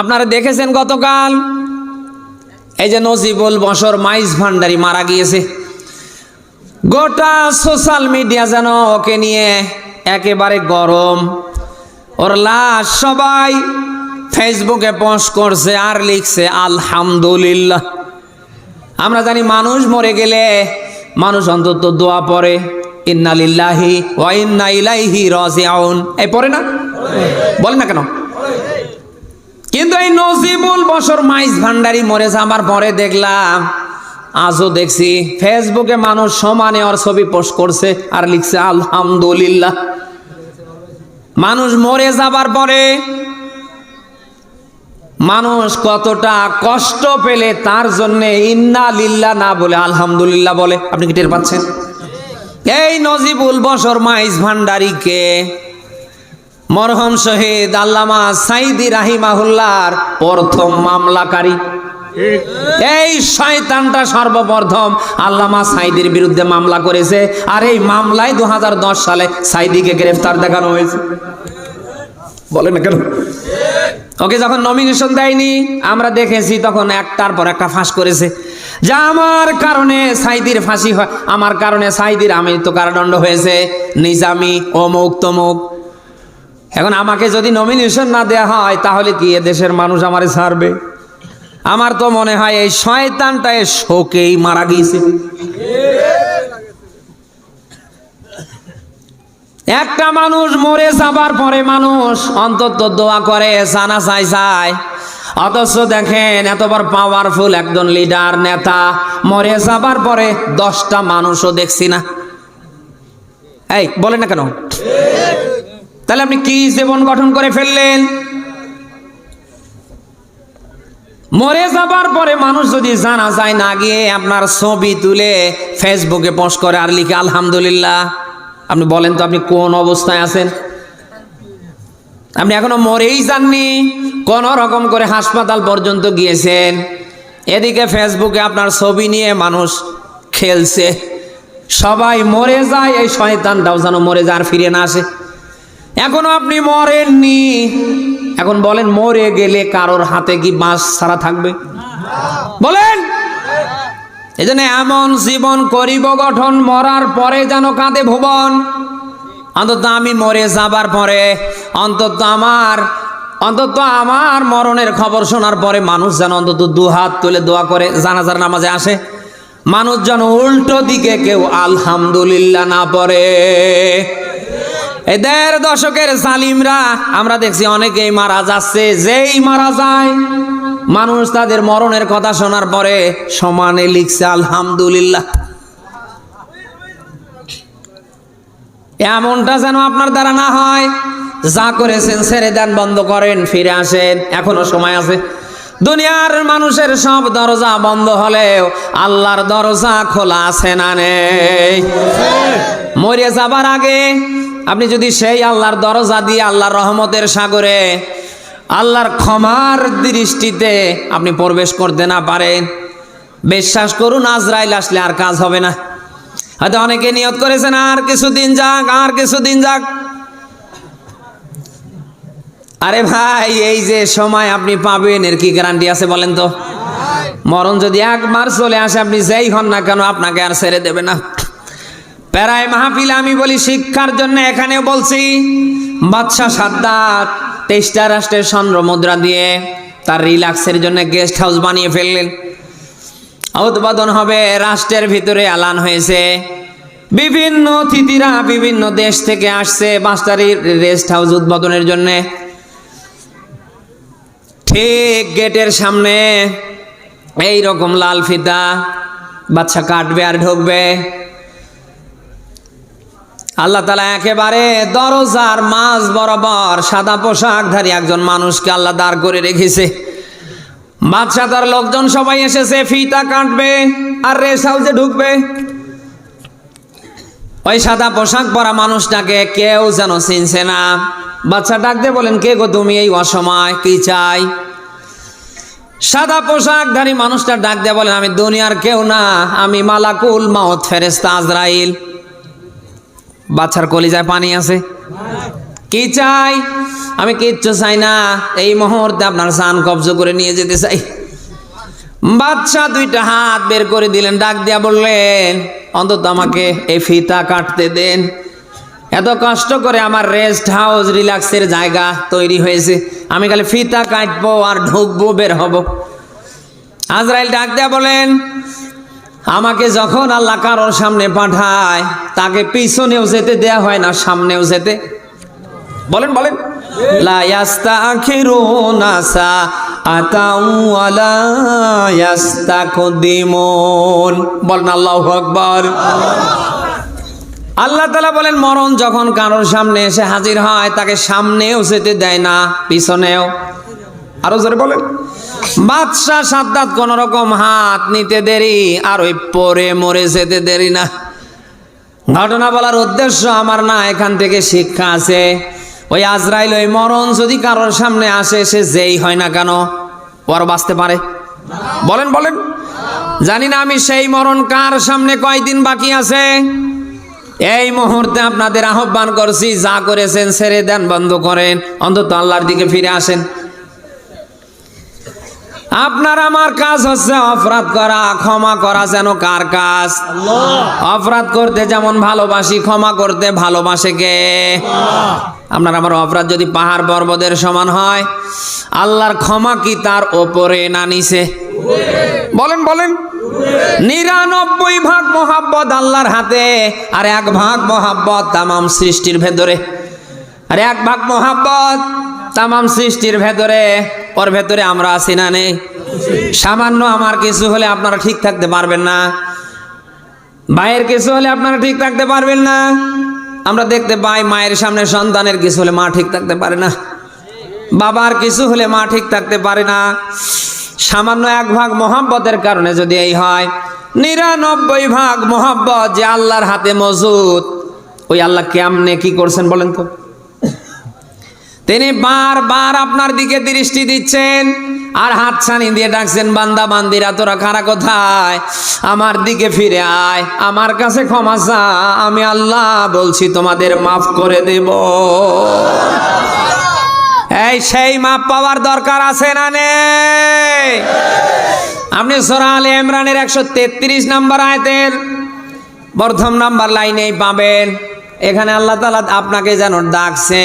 আপনারা দেখেছেন গতকাল? এই যে নজিবুল বসর মাইজ ভান্ডারি মারা গিয়েছে। গোটা সোশ্যাল মিডিয়া যেন ওকে নিয়ে একেবারে গরম। ওর লাশ সবাই ফেসবুকে পোস্ট করছে আর লিখছে, আলহামদুলিল্লাহ। আমরা জানি মানুষ মরে গেলে মানুষ অন্তত দোয়া পড়ে, ইন্নালিল্লাহি ওয়া ইন্না ইলাইহি রাজিউন। এই পড়ে না? বলে না কেন? কিন্তু এই নজিবুল বছর মাইজ ভান্ডারি মরে যাবার পরে দেখলাম। আজও দেখছি ফেসবুকে মানুষ সমানে ওর ছবি পোস্ট করছে আর লিখছে, আলহামদুলিল্লাহ। মানুষ মরে যাবার পরে মানুষ কতটা কষ্ট পেলে তার জন্য ইন্না লিল্লা না বলে, আলহামদুলিল্লাহ বলে। আপনি কি টের পাচ্ছেন? এই নজিবুল বসর মাইজ ভান্ডারিকে মরহম শহীদ আল্লামা সাইদি রাহিমাহুল্লার প্রথম মামলাকারী। এই শয়তানটা সর্বপ্রথম আল্লামা সাইদির বিরুদ্ধে মামলা করেছে আর এই মামলায় দু হাজার দশ সালে সাইদিকে গ্রেফতার দেখানো হয়েছে। বলে না কেন? ওকে যখন নমিনেশন দেয়নি, আমরা দেখেছি তখন একটার পর একটা ফাঁস করেছে। যা আমার কারণে সাইদির ফাঁসি হয়, আমার কারণে সাইদির আমি তো কারাদণ্ড হয়েছে। নিজামি অমুক তমুক। এখন আমাকে যদি নমিনেশন না দেওয়া হয়, তাহলে কি এ দেশের মানুষ আমারে ছাড়বে? আমার তো মনে হয় এই শয়তানটা এ শোকেই মারা গিয়েছে। একটা মানুষ মরে যাবার পরে মানুষ অন্তত দোয়া করে জানা চাই চায় অথচ দেখেন এতবার পাওয়ারফুল একজন লিডার নেতা, মরে যাবার পরে দশটা মানুষও দেখছি না। এই বলে না কেন? তাহলে আপনি কি জীবন গঠন করে ফেললেন? মরে যাবার পরে মানুষ যদি জানা যায় না গিয়ে আপনার ছবি তুলে ফেসবুকে পোস্ট করে আর লিখে, আলহামদুলিল্লাহ। আপনি বলেন তো আপনি কোন অবস্থায় আছেন? আপনি এখনও মরেই যাননি, কোন রকম করে হাসপাতাল পর্যন্ত গিয়েছেন। এদিকে ফেসবুকে আপনার ছবি নিয়ে মানুষ খেলছে। সবাই মরে যায়, এই শয়তানটাও যেন মরে যায় আর ফিরে না আসে। এখনও আপনি মরেননি। এখন বলেন, মরে গেলে কারোর হাতে কি বাঁশ ছাড়া থাকবে? বলেন! এই জন্য এমন জীবন করিব, গঠন মরার পরে যেন কাঁদে ভুবন। অন্তত আমি মরে যাবার পরে, অন্তত আমার অন্তত আমার মরণের খবর শোনার পরে মানুষ যেন অন্তত দু হাত তুলে দোয়া করে, জানাজার নামাজে আসে। মানুষ যেন উল্টো দিকে কেউ আলহামদুলিল্লাহ না পড়ে। এই দেড় দশকের জালিমরা, আমরা দেখছি অনেকেই মারা যাচ্ছে, যেই মারা যায়, মানুষ তাদের মরণের কথা শোনার পরে সমানে লিখছে, আলহামদুলিল্লাহ। এমনটা যেন আপনার দ্বারা না হয়। যা করেছেন, ছেড়ে দেন, বন্ধ করেন, ফিরে আসেন, এখনও সময় আছে। দুনিয়ার মানুষের সব দরজা বন্ধ হলেও আল্লাহর দরজা খোলা আছে না নেই। মরে যাবার আগে আপনি যদি সেই আল্লাহর দরজা দিয়ে আল্লাহর রহমতের সাগরে আল্লাহর ক্ষমার দৃষ্টিতে আপনি প্রবেশ করতে না পারেন বিশ্বাস করুন আজরাইল আসলে আর কাজ হবে না। হয়তো অনেকে নিয়ত করেছেন, আর কিছুদিন যাক, আর কিছুদিন যাক। আরে ভাই, এই যে সময় আপনি পাবেন, এর কি গ্যারান্টি আছে বলেন তো? মরণ যদি একবার চলে আসে, আপনি যেই হন না কেন, আপনাকে আর ছেড়ে দেবে না। প্যারায় মাহফিল আমি বলি, শিক্ষার জন্য এখানেও বলছি, বাদশাহ সাদ্দাত, তেইশটা রাষ্ট্রের স্বর্ণ মুদ্রা দিয়ে তার রিল্যাক্সের জন্য গেস্ট হাউস বানিয়ে ফেললেন। উদ্বোধন হবে রাষ্ট্রের ভিতরে আলান হয়েছে। বিভিন্ন অতিথিরা বিভিন্ন দেশ থেকে আসছে বাস্তারি রেস্ট হাউস উদ্বোধনের জন্য। ঠিক গেটের সামনে এই রকম লাল ফিতা বাচ্চা কাটবে আর ঢুকবে। আল্লাহ তালা একেবারে দরজার মাঝ বরাবর সাদা পোশাকধারী একজন মানুষকে আল্লাহ দাঁড় করে রেখেছে। বাচ্চা তার লোকজন সবাই এসেছে, ফিতা কাটবে আর রেস্ট হাউসে ঢুকবে। ওই সাদা পোশাক পরা মানুষটাকে কেউ যেন চিনছে না। বাচ্চা ডাকতে বলেন, কে গো তুমি এই অসময়? কি চাই? সাদা পোশাকধারী মানুষটা ডাক দিয়ে বলেন, আমি দুনিয়ার কেউ না, আমি মালাকুল মাউত ফেরেস্তা আজরাইল। বাচ্চার কলিজায় পানি আছে? কি চাই? আমি কিচ্ছু চাই না। এই মুহূর্তে আপনার সান কবজ করে নিয়ে যেতে চাই। বাচ্চা দুইটা হাত বের করে দিলেন, ডাক দিয়া বললেন, অন্তত আমাকে এই ফিতা কাটতে দেন। এত কষ্ট করে আমার রেস্ট হাউস রিল্যাক্সের জায়গা তৈরি হয়েছে। আমি খালি ফিতা কাটবো আর ঢুকবো, বের হব। আজরাইল ডাক দেয়া বলেন আমাকে যখন আল্লাহ কারোর সামনে পাঠায়, তাকে পিছনেও যেতে দেয়া হয় না, সামনেও যেতে। বলেন বলেন। বলেন, আল্লাহু আল্লাহ তালা বলেন, মরণ যখন কারোর সামনে এসে হাজির হয়, তাকে সামনেও যেতে দেয় না, পিছনেও। আরও জোরে বলেন। বাদশাহ সাদ্দাত কোন রকম হাত নিতে দেরি আর ওই পরে মরে যেতে দেরি না। ঘটনা বলার উদ্দেশ্য আমার না এখান থেকে শিক্ষা আছে। ওই আজরাইল ওই মরণ যদি কারোর সামনে আসে সে যেই হয় না কেন ওর বাঁচতে পারে। বলেন বলেন। জানি না আমি সেই মরণ কার সামনে কয়দিন বাকি আছে। এই মুহূর্তে আপনাদের আহ্বান করছি যা করেছেন ছেড়ে দেন বন্ধ করেন। অন্তত আল্লাহর দিকে ফিরে আসেন। আপনার আমার কাজ হচ্ছে অপরাধ করা ক্ষমা করা যেন কার কাজ? অপরাধ করতে যেমন ভালোবাসি ক্ষমা করতে ভালোবাসে কে? আপনার আমার অপরাধ যদি পাহাড় পর্বতের সমান হয় আল্লাহর ক্ষমা কি তার ওপরে না নিছে বলেন বলেন। নিরানব্বই ভাগ মোহাব্বত আল্লাহর হাতে আর এক ভাগ মোহাব্বত তামাম সৃষ্টির ভেতরে। আর এক ভাগ মোহাব্বত তামাম সৃষ্টির ভেতরে, ওর ভেতরে আমরা আছি না নেই? সামান্য আমার কিছু হলে আপনারা ঠিক থাকতে পারবেন না। ভাইয়ের কিছু হলে আপনারা ঠিক থাকতে পারবেন না। আমরা দেখতে পাই মায়ের সামনে সন্তানের কিছু হলে মা ঠিক থাকতে পারে না। বাবার কিছু হলে মা ঠিক থাকতে পারে না। সামান্য এক ভাগ মোহাব্বতের কারণে যদি এই হয়, নিরানব্বই ভাগ মোহাব্বত যে আল্লাহর হাতে মজুদ। ওই আল্লাহ কেমনে কি করছেন বলেন তো? তিনি বারবার আপনার দিকে দৃষ্টি দিচ্ছেন আর হাত ছানি দিয়ে ডাকছেন, বান্দা, বান্দিরা, তোরা কারা কোথায়? আমার দিকে ফিরে আয়, আমার কাছে ক্ষমা চা, আমি আল্লাহ বলছি তোমাদের মাফ করে দেব। এই সেই মাপ পাওয়ার দরকার আছে না নেই? আপনি সোরা আলী ইমরানের একশো তেত্রিশ নাম্বার আয়তের প্রথম নাম্বার লাইনেই পাবেন। এখানে আল্লাহ তালা আপনাকে যেন ডাকছে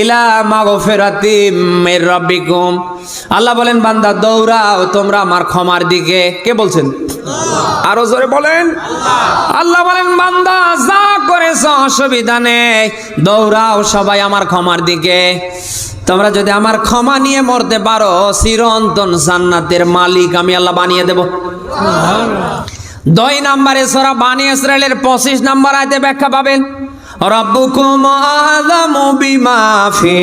ইলা মাগফিরাতি মির রাব্বিকুম। আল্লাহ বলেন বান্দা দৌড়াও তোমরা আমার ক্ষমার দিকে। কে বলছেন? আরও জোরে বলেন। আল্লাহ। বলেন বান্দা যা করেছ অসুবিধা নেই দৌড়াও সবাই আমার ক্ষমার দিকে। তোমরা যদি আমার ক্ষমা নিয়ে মরতে পারো চিরন্তন জান্নাতের মালিক আমি আল্লাহ বানিয়ে দেব। দুই নাম্বারে সরা বানি ইসরায়েলের পঁচিশ নাম্বার আয়তে ব্যাখ্যা পাবেন। আলামু বিমা ফি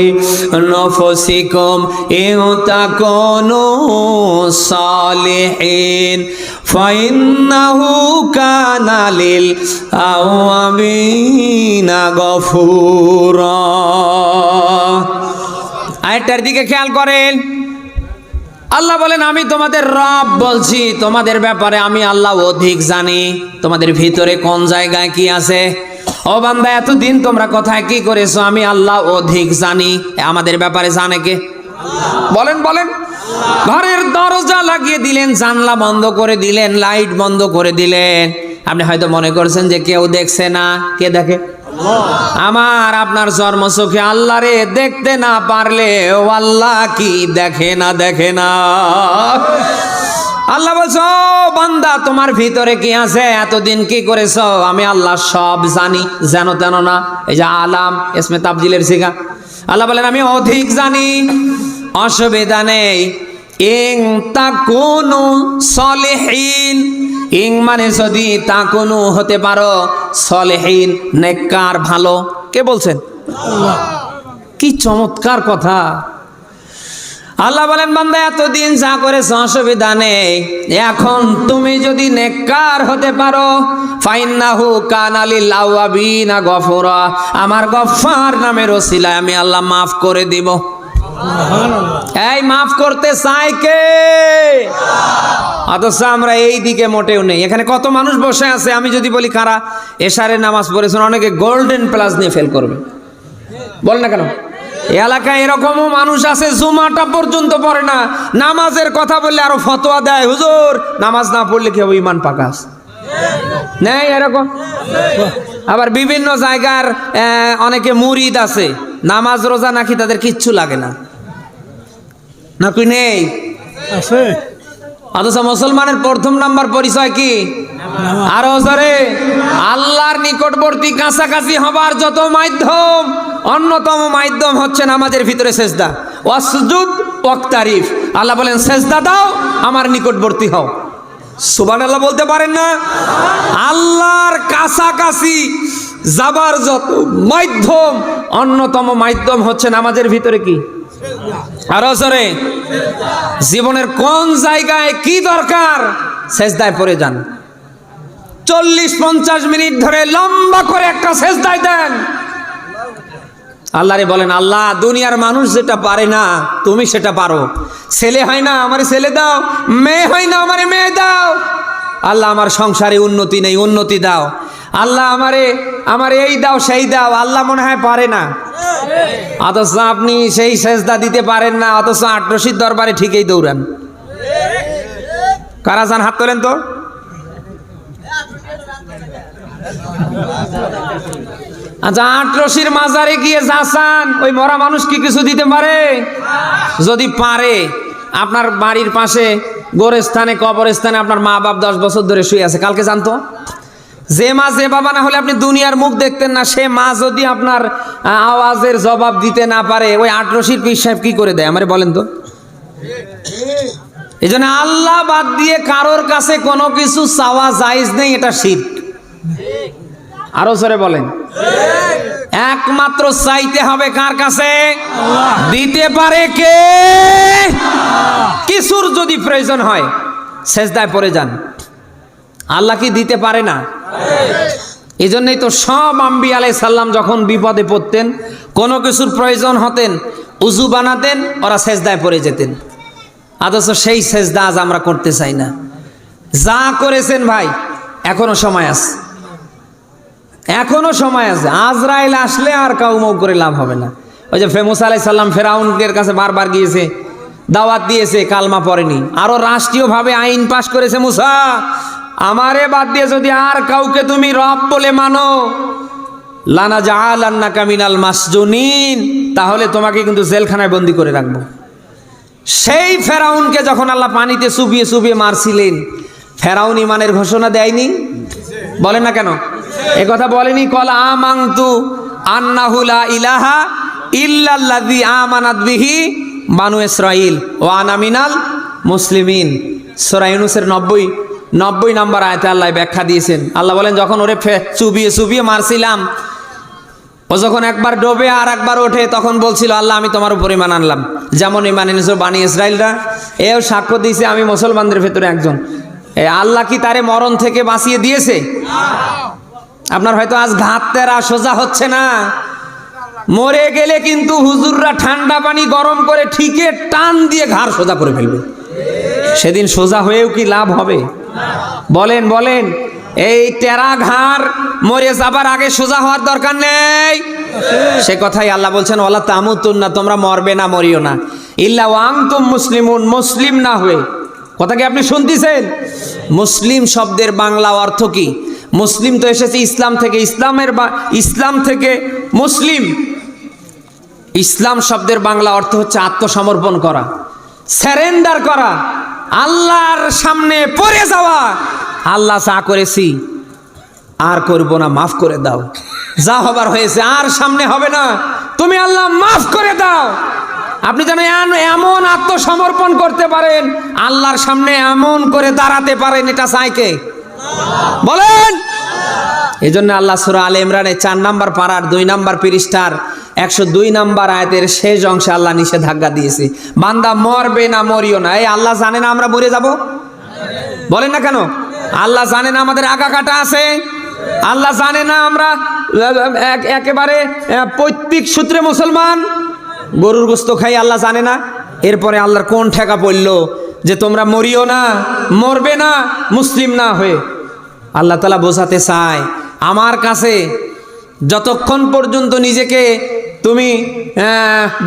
নফসিকুম ইন তাকুনু সালিহিন, ফাইন্নাহু কানা লিল আওয়ামিনা গফুরা। আয়টার দিকে খেয়াল করেন। আল্লাহ বলেন, আমি তোমাদের রব বলছি, তোমাদের ব্যাপারে আমি আল্লাহ অধিক জানি। তোমাদের ভিতরে কোন জায়গায় কি আছে? ও বান্দা, এতদিন তোমরা কোথায় কি করেছ? আমি আল্লাহ অধিক জানি। আমাদের ব্যাপারে জানে কে? বলেন বলেন। ঘরের দরজা লাগিয়ে দিলেন, জানলা বন্ধ করে দিলেন, লাইট বন্ধ করে দিলেন। আপনি হয়তো মনে করছেন যে কেউ দেখছে না। কে দেখে? আমার, আপনার জন্ম চোখে আল্লাহ রে, দেখতে না পারলে ও আল্লাহ কি দেখে না দেখে না? আল্লাহ বলছো বান্দা তোমার ভিতরে কি আছে? এতদিন কি করেছ? আমি আল্লাহ সব জানি যেন তেন না। এই যে আলাম এসমে তাবজিলের শিখা। আল্লাহ বলেন আমি অধিক জানি অসুবিধা নেই। ইং তা কোন সলেহীন ইং মানে যদি তা কোনো হতে পারো সলেহীন নেককার ভালো। কে বলছেন? কি চমৎকার কথা। আল্লাহ বলেন, বান্দা, এতদিন যা করেছ অসুবিধা নেই। এখন তুমি যদি নেককার হতে পারো, ফাইন্নাহু কানালিল আওয়াবিনা গফুরা। আমার গফফার নামের ওসিলায় আমি আল্লাহ মাফ করে দিব। এই মাফ করতে চাই কে? অথচ আমরা এই দিকে মোটেও নেই। এখানে কত মানুষ বসে আছে, আমি যদি বলি কারা? এশারে নামাজ পড়েছেন, অনেকে গোল্ডেন প্লাস নিয়ে ফেল করবে। বল না কেন? এলাকায় এরকমও মানুষ আছে জুমাটা পর্যন্ত পড়ে না। নামাজের কথা বললে আরও ফতোয়া দেয়। হুজুর নামাজ না পড়লে কেউ ইমান পাকাস নেই এরকম? আবার বিভিন্ন জায়গার অনেকে মুরিদ আছে। নামাজ রোজা নাকি তাদের কিচ্ছু লাগে না। নাকি নেই? আছে। অথচ মুসলমানের প্রথম নাম্বার পরিচয় কি? আরও জোরে। আল্লাহর নিকটবর্তী কাছাকাছি হবার যত মাধ্যম অন্যতম মাধ্যম হচ্ছে নামাজের ভিতরে সেজদা। ওয়াসজুদ, ওয়াক্তারিফ। আল্লাহ বলেন, সেজদা দাও, আমার নিকটবর্তী হও। সুবান আল্লাহ বলতে পারেন না? আল্লাহর কাছাকাছি যাবার যত মাধ্যম, অন্যতম মাধ্যম হচ্ছে নামাজের ভিতরে কি? আরও জোরে, জীবনের কোন জায়গায় কি দরকার? সেজদায় পড়ে যান। চল্লিশ পঞ্চাশ মিনিট ধরে লম্বা করে একটা সেজদায় দেন। আল্লাহরে বলেন, আল্লাহ, দুনিয়ার মানুষ যেটা পারে না, তুমি সেটা পারো। ছেলে হয় না, আমার ছেলে দাও। মেয়ে হয় না, আমারে মেয়ে দাও। আল্লাহ, আমার সংসারে উন্নতি নেই, উন্নতি দাও। আল্লাহ, আমারে, আমার এই দাও, সেই দাও। আল্লাহ মনে হয় পারে না। অথচ আপনি সেই সেজদা দিতে পারেন না, অথচ আটরশির দরবারে ঠিকই দৌড়ান। কারা যান হাত তোলেন তো? আচ্ছা আটরশির মাজারে গিয়ে যাচান ওই মরা মানুষ কি কিছু দিতে পারে? যদি পারে, আপনার বাড়ির পাশে গোরস্থানে, কবরস্থানে আপনার মা বাপ দশ বছর ধরে শুয়ে আছে, কালকে জানতো? যে মা, যে বাবা না হলে আপনি দুনিয়ার মুখ দেখতেন না, সে মা যদি আপনার আওয়াজের জবাব দিতে না পারে, ওই আটরশির পীর সাহেব কি করে দেয়? আমারে বলেন তো। এই জন্য আল্লাহ বাদ দিয়ে কারোর কাছে কোনো কিছু চাওয়া জায়েজ নেই, এটা শির আরও সরে বলেন। একমাত্র চাইতে হবে কার কাছে? দিতে পারে কে? কিছুর যদি প্রয়োজন হয়, সেজদায় পড়ে যান। আল্লাহ কি দিতে পারে না? এই জন্যই তো সব আম্বি আলাই সাল্লাম যখন বিপদে পড়তেন, কোনো কিছুর প্রয়োজন হতেন, উজু বানাতেন, ওরা সেজদায় পড়ে যেতেন। অথচ সেই সেজদা আজ আমরা করতে চাই না। যা করেছেন ভাই, এখনও সময় আছে। এখনও সময় আছে। আজরাইল আসলে আর কাউ মৌ করে লাভ হবে না। ওই যে ফেমুস আলাই সাল্লাম ফেরাউনদের কাছে বারবার গিয়েছে, দাওয়াত দিয়েছে, কালমা পড়েনি। আরও রাষ্ট্রীয়ভাবে আইন পাশ করেছে মুসা। আমারে বাদ দিয়ে যদি আর কাউকে তুমি রব বলে মানো, লানা জাহালান্না কামিনাল মাসজুনিন, তাহলে তোমাকে কিন্তু জেলখানায় বন্দি করে রাখব। সেই ফেরাউনকে যখন আল্লাহ পানিতে চুবিয়ে চুবিয়ে মারছিলেন, ফেরাউন ইমানের ঘোষণা দেয়নি? বলেন না কেন? এ কথা বলেনি, কল আমাংতু আন্নাহুলা ইলাহা ইল্লাল্লাযী আমানাত বিহি বানু ইসরাইল ও আনামিনাল মুসলিমিন। সূরা ইউনূসের 90 নব্বই নম্বর আয়াতে আল্লাহ ব্যাখ্যা দিয়েছেন। আল্লাহ বলেন, যখন ওরে ফে- চুবিয়ে চুবিয়ে মারছিলাম, ও যখন একবার ডোবে আর একবার ওঠে, তখন বলছিল, আল্লাহ, আমি তোমার উপর ইমান আনলাম। যেমন ইমান এনেছো বানি ইসরায়েলরা এও সাক্ষ্য দিয়েছে, আমি মুসলমানদের ভেতরে একজন। এ, আল্লাহ কি তারে মরণ থেকে বাঁচিয়ে দিয়েছে? আপনার হয়তো আজ ঘাত তেরা সোজা হচ্ছে না। মরে গেলে কিন্তু হুজুররা ঠান্ডা পানি গরম করে ঠিকে টান দিয়ে ঘাড় সোজা করে ফেলবে। সেদিন সোজা হয়েও কি লাভ হবে? বলেন বলেন, এই টেরা ঘাড় মরে যাবার আগে সোজা হওয়ার দরকার নেই। সে কথাই আল্লাহ বলছেন ওলা তামুতুন না তোমরা মরবে না, মরিও না। ইল্লা ওয়াং তুম মুসলিমুন, মুসলিম না হয়ে। কথা কি আপনি শুনতেছেন? মুসলিম শব্দের বাংলা অর্থ কি? মুসলিম তো এসেছে ইসলাম থেকে, ইসলামের বা ইসলাম থেকে মুসলিম। ইসলাম শব্দের বাংলা অর্থ হচ্ছে আত্মসমর্পণ করা স্যারেন্ডার করা, আল্লাহর সামনে পড়ে যাওয়া। আল্লাহ চা করেছি, আর করব না, মাফ করে দাও। যা হবার হয়েছে, আর সামনে হবে না। তুমি আল্লাহ মাফ করে দাও। আপনি যেন এমন আত্মসমর্পণ করতে পারেন, আল্লাহর সামনে এমন করে দাঁড়াতে পারেন, এটা চাইকে বলেন। এই জন্য আল্লাহ সুরা আল ইমরানে চার নাম্বার পাড়ার দুই নাম্বার পৃষ্ঠার একশো দুই নাম্বার আয়াতের শেষ অংশে আল্লাহ নিষেধাজ্ঞা দিয়েছে। বান্দা মরবে না মরিও না। এই আল্লাহ জানে না আমরা মরে যাব? বলেন না কেন? আল্লাহ জানে না আমাদের আগা কাটা আছে। আল্লাহ জানে না আমরা, এক- একেবারে পৈতৃক সূত্রে মুসলমান। গরুর গোস্ত খাই আল্লাহ জানে না। এরপরে আল্লাহর কোন ঠেকা পড়ল? যে তোমরা মরিও না, মরবে না, মুসলিম না হয়ে। আল্লাহ তালা বোঝাতে চায়, আমার কাছে যতক্ষণ পর্যন্ত নিজেকে তুমি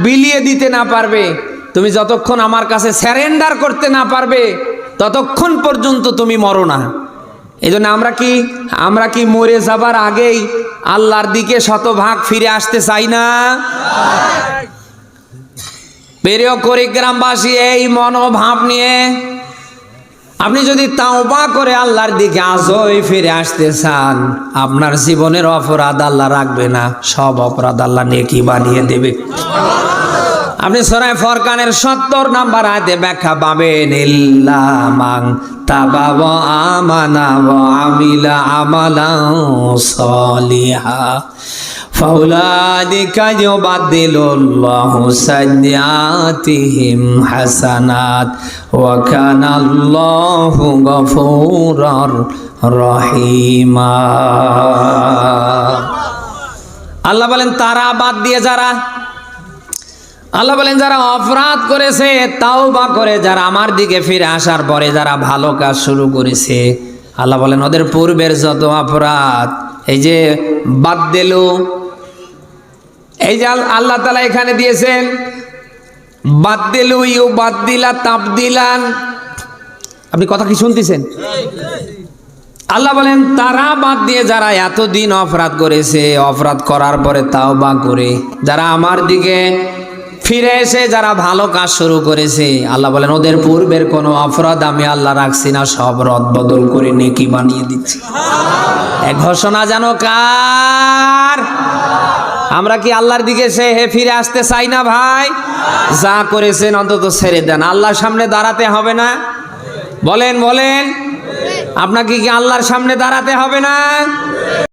বিলিয়ে দিতে না পারবে, তুমি যতক্ষণ আমার কাছে স্যারেন্ডার করতে না পারবে, ততক্ষণ পর্যন্ত তুমি মরো না। এই আমরা কি আমরা কি মরে যাবার আগেই আল্লাহর দিকে শতভাগ ফিরে আসতে চাই না? প্রিয় গ্রামবাসী এই মনোভাব নিয়ে আপনি যদি তাওবা করে আল্লাহর দিকে আজই ফিরে আসতে চান, আপনার জীবনের অপরাধ আল্লাহ রাখবে না, সব অপরাধ আল্লাহ নেকি বানিয়ে দেবে। আপনি সরাই ফরকানের সত্তর নাম্বার আয়তে ব্যাখ্যা পাবেন ইল্লামাং তাবাব আমানা ওয়া আমিলা আমালান আল্লাহ বলেন, তারা বাদ দিয়ে যারা, আল্লাহ বলেন, যারা অপরাধ করেছে তাও বা করে, যারা আমার দিকে ফিরে আসার পরে যারা ভালো কাজ শুরু করেছে, আল্লাহ বলেন, ওদের পূর্বের যত অপরাধ, এই যে বাদ দিল এই যে আল্লাহ তালা এখানে দিয়েছেন বাদ দিলু ইউ তাপ দিলান আপনি কথা কি শুনতেছেন? আল্লাহ বলেন, তারা বাদ দিয়ে যারা এতদিন অপরাধ করেছে, অপরাধ করার পরে তাও বা করে, যারা আমার দিকে ফিরে এসে যারা ভালো কাজ শুরু করেছে, আল্লাহ বলেন, ওদের পূর্বের কোনো অপরাধ আমি আল্লাহ রাখছি না, সব রদ বদল করে নেকি বানিয়ে দিচ্ছি। ঘোষণা যেন কার? আমরা কি আল্লাহর দিকে সে হে ফিরে আসতে চাই না ভাই? যা করেছেন অন্তত ছেড়ে দেন। আল্লাহর সামনে দাঁড়াতে হবে না। বলেন বলেন। আপনাকে কি আল্লাহর সামনে দাঁড়াতে হবে না?